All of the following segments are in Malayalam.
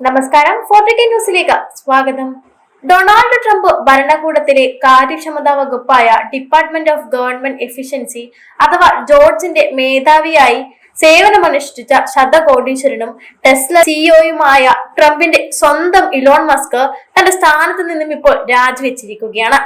നമസ്കാരം ഫോർട്ടി ന്യൂസിലേക്ക് സ്വാഗതം. ഡൊണാൾഡ് ട്രംപ് ഭരണകൂടത്തിലെ കാര്യക്ഷമതാ വകുപ്പായ ഡിപ്പാർട്ട്മെന്റ് ഓഫ് ഗവൺമെന്റ് എഫിഷ്യൻസി അഥവാ ജോർജിന്റെ മേധാവിയായി സേവനമനുഷ്ഠിച്ച ശതകോടീശ്വരനും ടെസ്ല സിഇഒയുമായ ട്രംപിന്റെ സ്വന്തം ഇലോൺ മസ്ക് തന്റെ സ്ഥാനത്ത് നിന്നും ഇപ്പോൾ രാജിവെച്ചിരിക്കുകയാണ്.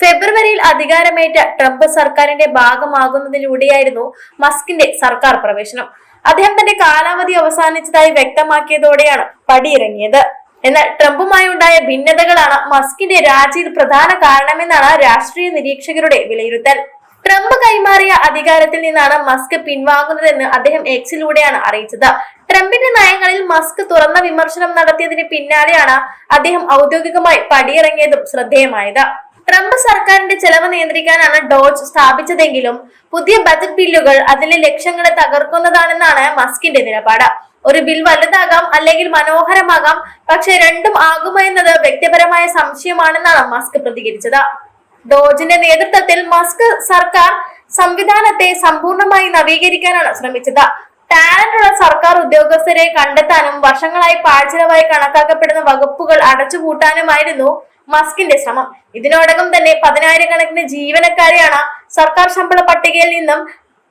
ഫെബ്രുവരിയിൽ അധികാരമേറ്റ ട്രംപ് സർക്കാരിന്റെ ഭാഗമാകുന്നതിലൂടെയായിരുന്നു മസ്കിന്റെ സർക്കാർ പ്രവേശനം. അദ്ദേഹം തന്റെ കാലാവധി അവസാനിച്ചതായി വ്യക്തമാക്കിയതോടെയാണ് പടിയിറങ്ങിയത്. എന്നാൽ ട്രംപുമായി ഉണ്ടായ ഭിന്നതകളാണ് മസ്കിന്റെ രാജിയിൽ പ്രധാന കാരണമെന്നാണ് രാഷ്ട്രീയ നിരീക്ഷകരുടെ വിലയിരുത്തൽ. ട്രംപ് കൈമാറിയ അധികാരത്തിൽ നിന്നാണ് മസ്ക് പിൻവാങ്ങുന്നതെന്ന് അദ്ദേഹം എക്സിലൂടെയാണ് അറിയിച്ചത്. ട്രംപിന്റെ നയങ്ങളിൽ മസ്ക് തുറന്ന വിമർശനം നടത്തിയതിന് പിന്നാലെയാണ് അദ്ദേഹം ഔദ്യോഗികമായി പടിയിറങ്ങിയതും ശ്രദ്ധേയമായത്. ട്രംപ് സർക്കാരിന്റെ ചെലവ് നിയന്ത്രിക്കാനാണ് ഡോജ് സ്ഥാപിച്ചതെങ്കിലും പുതിയ ബജറ്റ് ബില്ലുകൾ അതിലെ ലക്ഷ്യങ്ങളെ തകർക്കുന്നതാണെന്നാണ് മസ്കിന്റെ നിലപാട്. ഒരു ബിൽ വലുതാകാം അല്ലെങ്കിൽ മനോഹരമാകാം പക്ഷെ രണ്ടും ആകുമോ എന്നത് വ്യക്തിപരമായ സംശയമാണെന്നാണ് മസ്ക് പ്രതികരിച്ചത്. ഡോജിന്റെ നേതൃത്വത്തിൽ മസ്ക് സർക്കാർ സംവിധാനത്തെ സമ്പൂർണമായി നവീകരിക്കാനാണ് ശ്രമിച്ചത്. ടാലന്റ് ഉള്ള സർക്കാർ ഉദ്യോഗസ്ഥരെ കണ്ടെത്താനും വർഷങ്ങളായി പാഴ്ചലവായി കണക്കാക്കപ്പെടുന്ന വകുപ്പുകൾ അടച്ചുപൂട്ടാനുമായിരുന്നു മസ്കിന്റെ ശ്രമം. ഇതിനോടകം തന്നെ പതിനായിരക്കണക്കിന് ജീവനക്കാരെയാണ് സർക്കാർ ശമ്പള പട്ടികയിൽ നിന്നും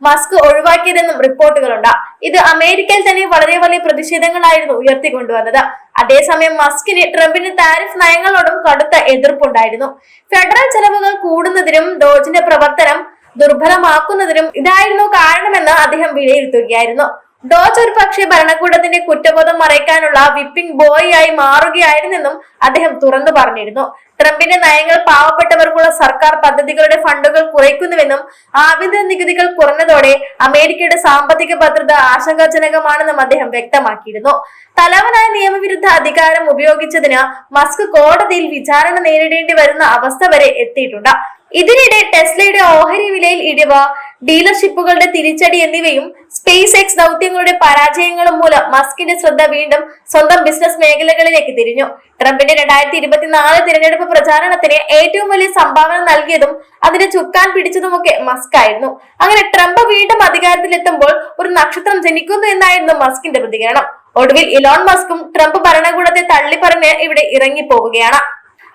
മസ്ക് ഒഴിവാക്കിയതെന്നും റിപ്പോർട്ടുകളുണ്ട്. ഇത് അമേരിക്കയിൽ തന്നെ വളരെ വലിയ പ്രതിഷേധങ്ങളായിരുന്നു ഉയർത്തിക്കൊണ്ടുവന്നത്. അതേസമയം മസ്കിന് ട്രംപിന് താരിഫ് നയങ്ങളോടും കടുത്ത എതിർപ്പുണ്ടായിരുന്നു. ഫെഡറൽ ചെലവുകൾ കൂടുന്നതിനും ഡോജിന്റെ പ്രവർത്തനം ദുർബലമാക്കുന്നതിനും ഇതായിരുന്നു കാരണമെന്ന് അദ്ദേഹം വിലയിരുത്തുകയായിരുന്നു. ഡോജ് ഒരു പക്ഷേ ഭരണകൂടത്തിന്റെ കുറ്റബോധം മറയ്ക്കാനുള്ള വിപ്പിംഗ് ബോയ് ആയി മാറുകയായിരുന്നെന്നും അദ്ദേഹം തുറന്നു പറഞ്ഞിരുന്നു. ട്രംപിന്റെ നയങ്ങൾ പാവപ്പെട്ടവർക്കുള്ള സർക്കാർ പദ്ധതികളുടെ ഫണ്ടുകൾ കുറയ്ക്കുന്നുവെന്നും ആഭ്യന്തര നികുതികൾ കുറഞ്ഞതോടെ അമേരിക്കയുടെ സാമ്പത്തിക ഭദ്രത ആശങ്കാജനകമാണെന്നും അദ്ദേഹം വ്യക്തമാക്കിയിരുന്നു. തലവനായ നിയമവിരുദ്ധ അധികാരം ഉപയോഗിച്ചതിന് മസ്ക് കോടതിയിൽ വിചാരണ നേരിടേണ്ടി വരുന്ന അവസ്ഥ വരെ എത്തിയിട്ടുണ്ട്. ഇതിനിടെ ടെസ്ലയുടെ ഓഹരി വിലയിൽ ഇടിവ് ഡീലർഷിപ്പുകളുടെ തിരിച്ചടി എന്നിവയും സ്പേസ് എക്സ് ദൗത്യങ്ങളുടെ പരാജയങ്ങളും മൂലം മസ്കിന്റെ ശ്രദ്ധ വീണ്ടും സ്വന്തം ബിസിനസ് മേഖലകളിലേക്ക് തിരിഞ്ഞു. ട്രംപിന്റെ രണ്ടായിരത്തി ഇരുപത്തിനാല് തിരഞ്ഞെടുപ്പ് പ്രചാരണത്തിന് ഏറ്റവും വലിയ സംഭാവന നൽകിയതും അതിന് ചുക്കാൻ പിടിച്ചതുമൊക്കെ മസ്ക് ആയിരുന്നു അങ്ങനെ ട്രംപ് വീണ്ടും അധികാരത്തിലെത്തുമ്പോൾ ഒരു നക്ഷത്രം ജനിക്കുന്നു എന്നായിരുന്നു മസ്കിന്റെ പ്രതികരണം. ഒടുവിൽ ഇലോൺ മസ്കും ട്രംപ് ഭരണകൂടത്തെ തള്ളിപ്പറഞ്ഞ് ഇവിടെ ഇറങ്ങിപ്പോവുകയാണ്.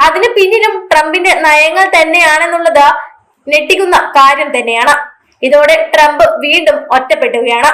അതിന് പിന്നിലും ട്രംപിന്റെ നയങ്ങൾ തന്നെയാണെന്നുള്ളത് ഞെട്ടിക്കുന്ന കാര്യം തന്നെയാണ്. ഇതോടെ ട്രംപ് വീണ്ടും ഒറ്റപ്പെടുകയാണ്